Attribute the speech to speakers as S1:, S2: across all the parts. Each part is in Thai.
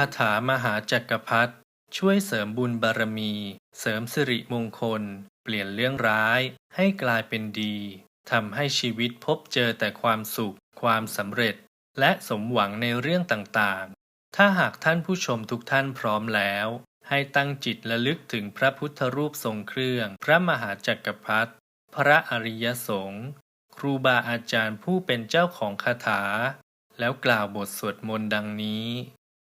S1: าถามหาจักรพรรดิช่วยเสริมบุญบารมี เสริมสิริมงคล เปลี่ยนเรื่องร้าย ให้กลายเป็นดีทำให้ชีวิตพบเจอแต่ความสุข ความสำเร็จ และสมหวังในเรื่องต่างๆ ถ้าหากท่านผู้ชมทุกท่านพร้อมแล้ว ให้ตั้งจิตระลึกถึงพระพุทธรูปทรงเครื่อง พระมหาจักรพรรดิพระอริยสงฆ์ครูบาอาจารย์ผู้เป็นเจ้าของคาถา แล้วกล่าวบทสวดมนต์ดังนี้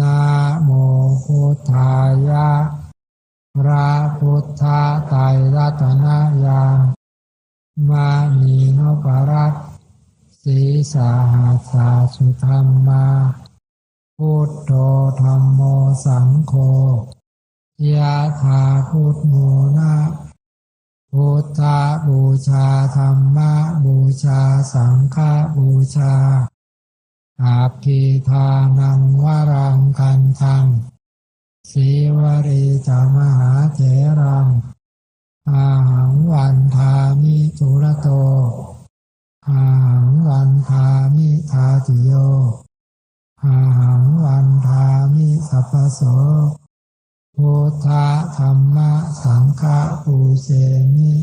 S2: นะโมพุทธายะพระพุทธไตรรัตนญามานีนพรัตสีสาหัสสาสุธรรมาพุทโธธรรมโมสังโฆยะถาพุทโมนะพุทธบูชาธรรมบูชาสังฆบูชา อาภิทานังวรังกันทังสีวรีจามหาเถรัง อาหังวันทามิจุรโต อาหังวันทามิทาติโย อาหังวันทามิสัพพโสพุทธธรรมะสังฆปูเสมิ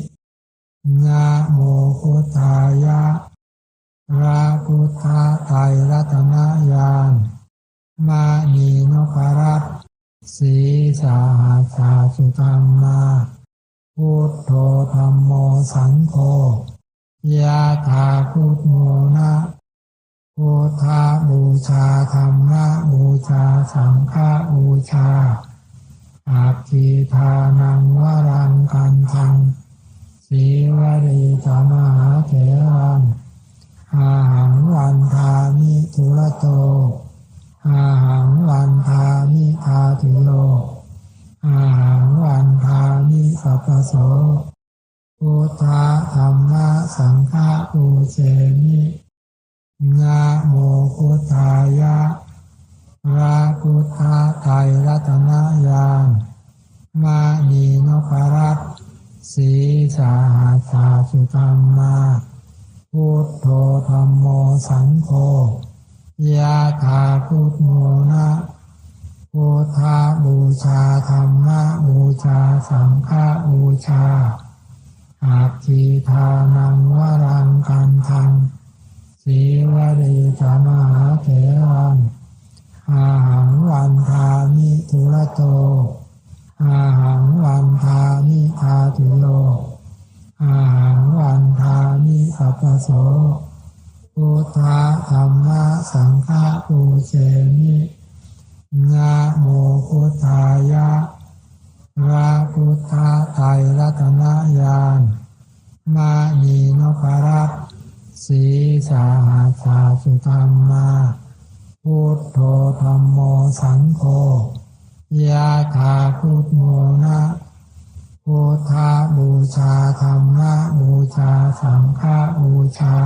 S2: นะโมพุทธาย ทานังวรังกันทัง ธรรมา พุทโธธรรมโมสังโฆยะถาพุทโมนะพุทธบูชาธรรมะบูชาสังฆาบูชาอาภิทานังวรังกันทังสีวรีจามหาเถรังอาหังวันทามิทุระโต โสพุทธะธรรมะสังฆะปูเสมินะโมพุทธายะระพุทธะไตรรัตนญาณมานีนพรัตสีสาหัสสาสุธรรมาพุทโธธรรมโมสังโฆยะถาพุทโมนะ พุทธบูชาธรรมบูชาสังฆบูชา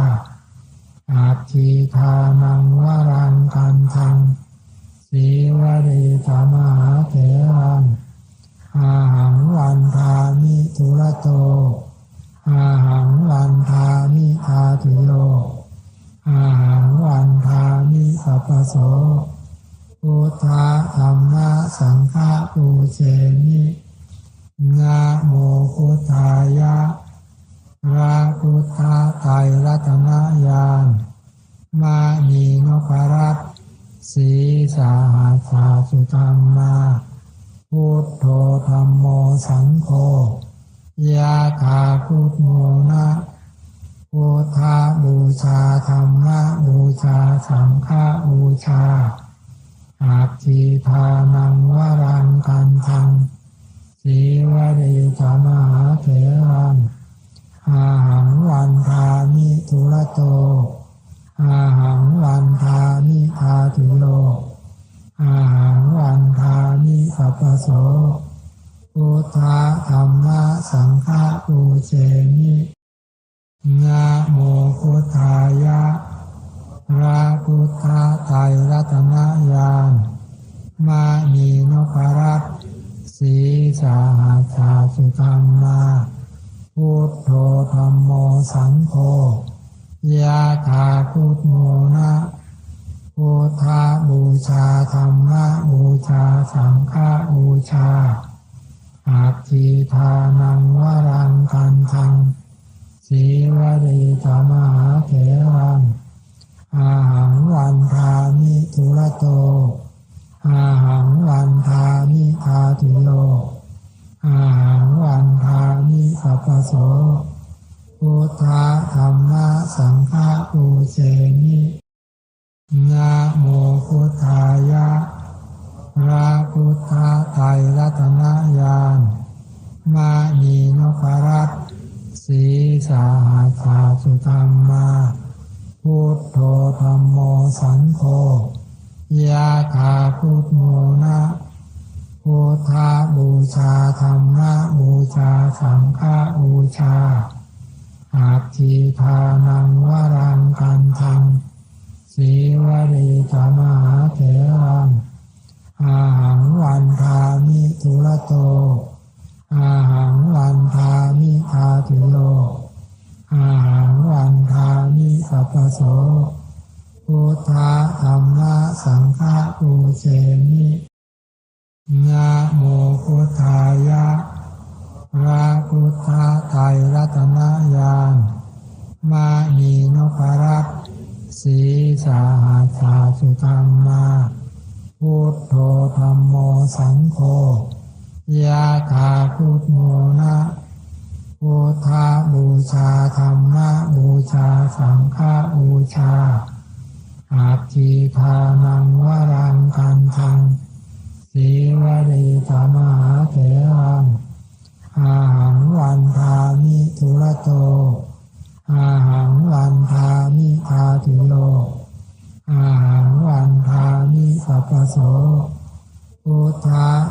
S2: อาภิทานังวรังกันทังสีวรีธรรมหาเถรังอาหังวันทามิทุระโต อาหังวันทามิทาติโย อาหังวันทามิสัพโสพุทธธรรมะสังฆปูเสมิ นะโมพุทธายะพระพุทธไตรรัตนญาณมานีนพรัตสีสาหัสาสุธรรมาพุทโธธรรมโมสังโฆยะถาพุทโมนะพุทธบูชาธรรมะบูชาสังฆบูชาอาภิทานังวรังกันทัง สีวรีจามหาเถรังอาหังวันทามิทุระโต อาหังวันทามิทาติโยอาหังวันทามิสัพโสโสพุทธธรรมะสังฆปูเชมินะโมพุทธายะพระพุทธไตรรัตนญาณมานีนพรัตน์ สีสาหาสาสุธรรมาพุทโธธรรมโมสังโฆยะถาพุทโมนะพุทธาบูชาธรรมะบูชาสังฆบูชาอาทิทานังวรังคันทังสีวรีธรรมหาเถรังอาหังวันทามิทุระโต อาหังวันทามิทาติโยอาหังวันทานิอัปโสพุทธธรรมะสังฆปูเชนินะโมพุทธ สีวรีธรรมหาเถรังอาหังวันทามิทุระโต อาหังวันทามิทาตุโลอาหังวันทามิสัพโสพุทธธรรมสังฆปูเชมินะโมพุทธายะพระพุทธไตรรัตนญาณมานีนพรัต สีสาหาสาสุธรรมาพุทโธธรรมโมสังโฆยะถาพุทโมนะพุทธาบูชาธรรมบูชาสังฆาบูชาอาทิทานังวรังคันทังสีวะรีธรรมหาเถรังอาหังวันทามิทุระโต อาหังวันทามิทาตุโล อาหังวันทามิสัพพโส พุทธ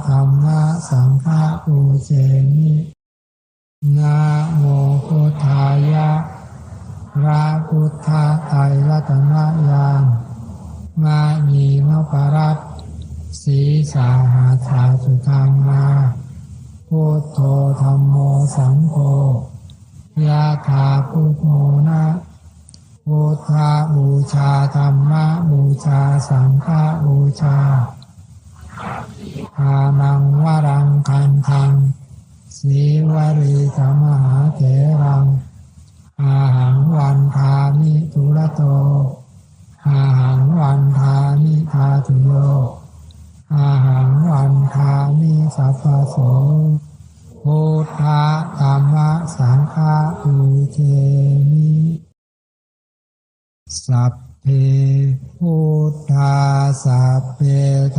S2: ธรรมสังฆปูเชมินะโมพุทธายะพระพุทธไตรรัตนญาณมานีนพรัตน์สีสาหาสาสุธรรมาพุ ทโธธรรมโมสังโฆยะถาพุทโมนะพุทธบูชาธรรมะบูชาสังฆาบูชาอานังวรังคันทังสีวรีธรรมหาเถรัง อาหังวันทามิทุระโต อาหังวันทามิทาตุโยอาหังวันทามิสัพพโส พุทธะธรรมะสังฆอุเทมิสัพเพพุทธาสัพเพ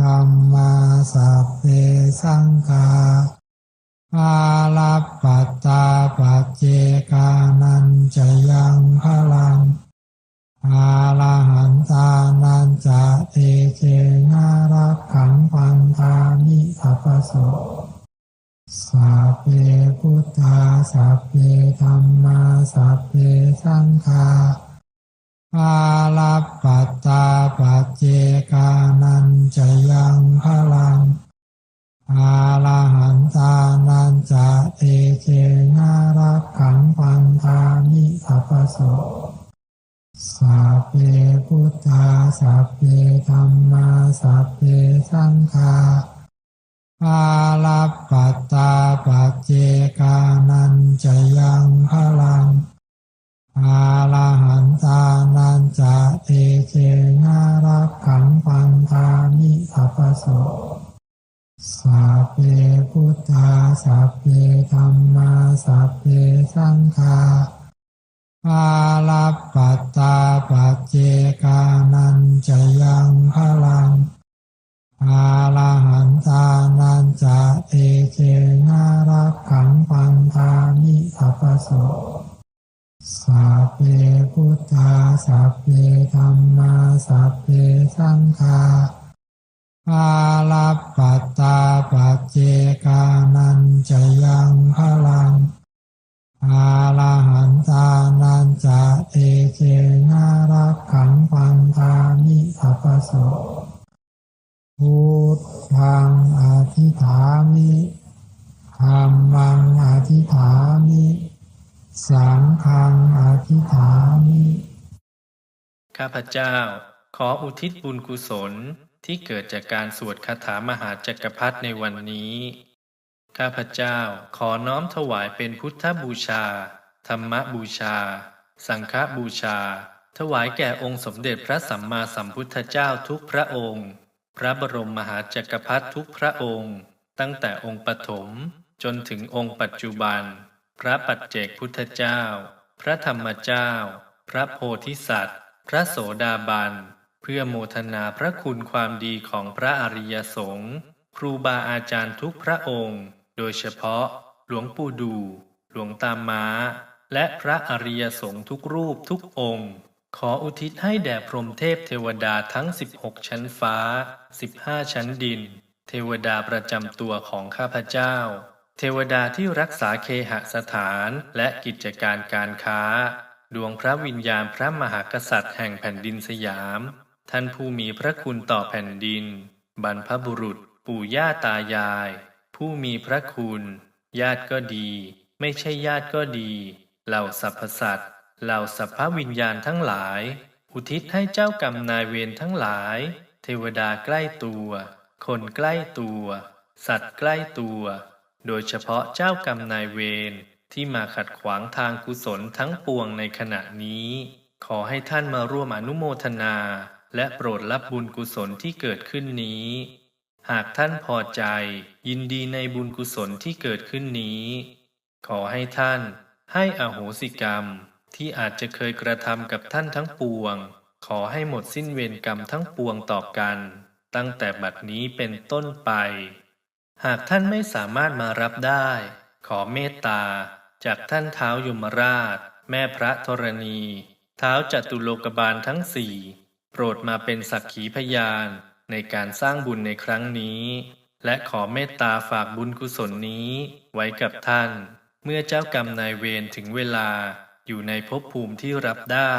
S2: ธรรมาสัพเพสังฆาอาลัปปัตตาปัจเจกานันจะยังพลังอาลาหันตานันจะเอเจนารักขังพันธามิสัพพโสสั เพพุทธาสัพเพธรรมาสัพเพสังฆาอาลัปปัตตาปัจเจกานันจะยังพลังอาลาหันตานันจะเอเจนารักขังพันธามิสัพพโสสัพเพพุทธาสัพเพธรรมาสัพเพสังฆา อาลัปปัตตาปัจเจกานันจะยังพลัง อาลาหันตานันจะเอเจนารักขังพันธามิสัพโสสัพเพพุทธาสัพเพธรรมาสัพเพสังฆาอาลัปปัตตาปัจเจกา อาลาหันตานันจะเตเจนารักขังพันธามิสัพพโสพุทธังอธิฐามิธรรมังอธิฐามิสังฆังอธิฐามิ
S1: ข้าพเจ้า ขออุทิศบุญกุศลที่เกิดจากการสวดคาถามหาจักรพรรดิในวันนี้ ข้าพเจ้าขอน้อมถวายเป็นพุทธบูชา ธรรมบูชา สังฆบูชา ถวายแก่องค์สมเด็จพระสัมมาสัมพุทธเจ้าทุกพระองค์ พระบรมมหาจักรพรรดิทุกพระองค์ ตั้งแต่องค์ปฐมจนถึงองค์ปัจจุบัน พระปัจเจกพุทธเจ้า พระธรรมเจ้า พระโพธิสัตว์ พระโสดาบัน เพื่อโมทนาพระคุณความดีของพระอริยสงฆ์ครูบาอาจารย์ทุกพระองค์ ดยเฉพาะหลวงปู่ดู หลวงตาม้า และพระอริยสงฆ์ทุกรูปทุกองค์ ขออุทิศให้แด่พรหมเทพเทวดาทั้ง 16 ชั้นฟ้า 15 ชั้นดิน เทวดาประจำตัวของข้าพเจ้า เทวดาที่รักษาเคหสถานและกิจการการค้า ดวงพระวิญญาณพระมหากษัตริย์แห่งแผ่นดินสยาม ท่านผู้มีพระคุณต่อแผ่นดิน บรรพบุรุษ ปู่ย่าตายาย ผู้มีพระคุณ ญาติก็ดี ไม่ใช่ญาติก็ดี เหล่าสรรพสัตว์เหล่าสัพพวิญญาณทั้งหลาย อุทิศให้เจ้ากรรมนายเวรทั้งหลาย เทวดาใกล้ตัว คนใกล้ตัว สัตว์ใกล้ตัว โดยเฉพาะเจ้ากรรมนายเวรที่มาขัดขวางทางกุศลทั้งปวงในขณะนี้ ขอให้ท่านมาร่วมอนุโมทนา และโปรดรับบุญกุศลที่เกิดขึ้นนี้ หากท่านพอใจยินดีในบุญกุศลที่เกิดขึ้นนี้ ขอให้ท่านให้อโหสิกรรมที่อาจจะเคยกระทำกับท่านทั้งปวง ขอให้หมดสิ้นเวรกรรมทั้งปวงต่อกัน ตั้งแต่บัดนี้เป็นต้นไป หากท่านไม่สามารถมารับได้ ขอเมตตา จากท่านเท้ายมราช แม่พระธรณี เท้าจตุโลกบาลทั้งสี่ โปรดมาเป็นสักขีพยาน ในการสร้างบุญในครั้งนี้ และขอเมตตาฝากบุญกุศลนี้ไว้กับท่าน เมื่อเจ้ากรรมนายเวรถึงเวลาอยู่ในภพภูมิที่รับได้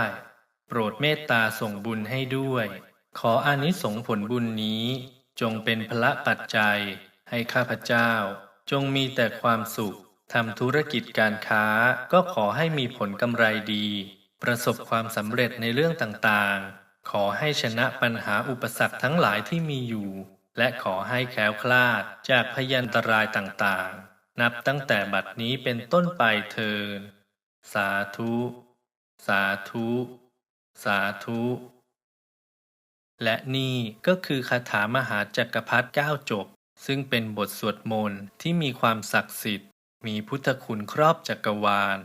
S1: โปรดเมตตาส่งบุญให้ด้วย ขออานิสงส์ผลบุญนี้ จงเป็นพละปัจจัย ให้ข้าพเจ้า จงมีแต่ความสุขทำธุรกิจการค้าก็ขอให้มีผลกำไรดี ประสบความสำเร็จในเรื่องต่างๆ ขอให้ชนะปัญหาอุปสรรคทั้งหลายที่มีอยู่ และขอให้แคล้วคลาดจากพยันตรายต่างๆ นับตั้งแต่บัดนี้เป็นต้นไปเทินสาธุ สาธุ สาธุ และนี่ก็คือคาถามหาจักรพรรดิเก้าจบ ซึ่งเป็นบทสวดมนต์ที่มีความศักดิ์สิทธิ์ มีพุทธคุณครอบจักรวาล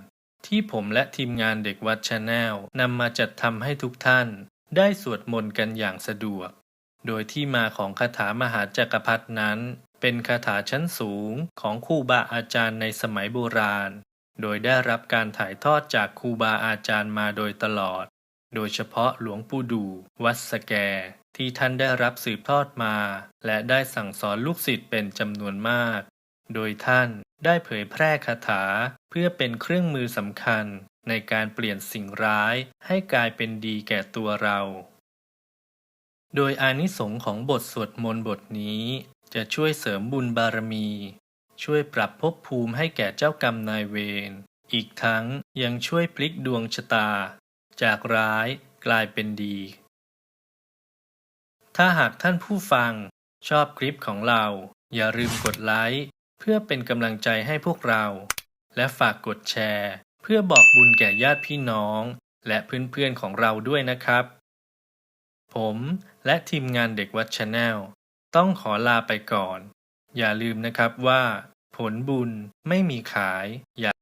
S1: ที่ผมและทีมงานเด็กวัดชาแนลนำมาจัดทำให้ทุกท่าน ได้สวดมนต์กันอย่างสะดวก โดยที่มาของคาถามหาจักรพรรดนั้น เป็นคาถาชั้นสูงของครูบาอาจารย์ในสมัยโบราณ โดยได้รับการถ่ายทอดจากครูบาอาจารย์มาโดยตลอด โดยเฉพาะหลวงปู่ดู วัดสแก ที่ท่านได้รับสืบทอดมา และได้สั่งสอนลูกศิษย์เป็นจำนวนมาก โดยท่านได้เผยแพร่คาถาเพื่อเป็นเครื่องมือสำคัญ ในการเปลี่ยนสิ่งร้ายให้กลายเป็นดีแก่ตัวเรา โดยอานิสงส์ของบทสวดมนต์บทนี้จะช่วยเสริมบุญบารมี ช่วยปรับภพภูมิให้แก่เจ้ากรรมนายเวร อีกทั้งยังช่วยพลิกดวงชะตา จากร้ายกลายเป็นดี ถ้าหากท่านผู้ฟังชอบคลิปของเรา อย่าลืมกดไลค์เพื่อเป็นกำลังใจให้พวกเรา และฝากกดแชร์ พื่อบอกบุญแก่ญาติพี่น้อง และเพื่อนๆของเราด้วยนะครับ ผมและทีมงานเด็กวัดชาแนลต้องขอลาไปก่อน อย่าลืมนะครับว่า ผลบุญไม่มีขายอย่า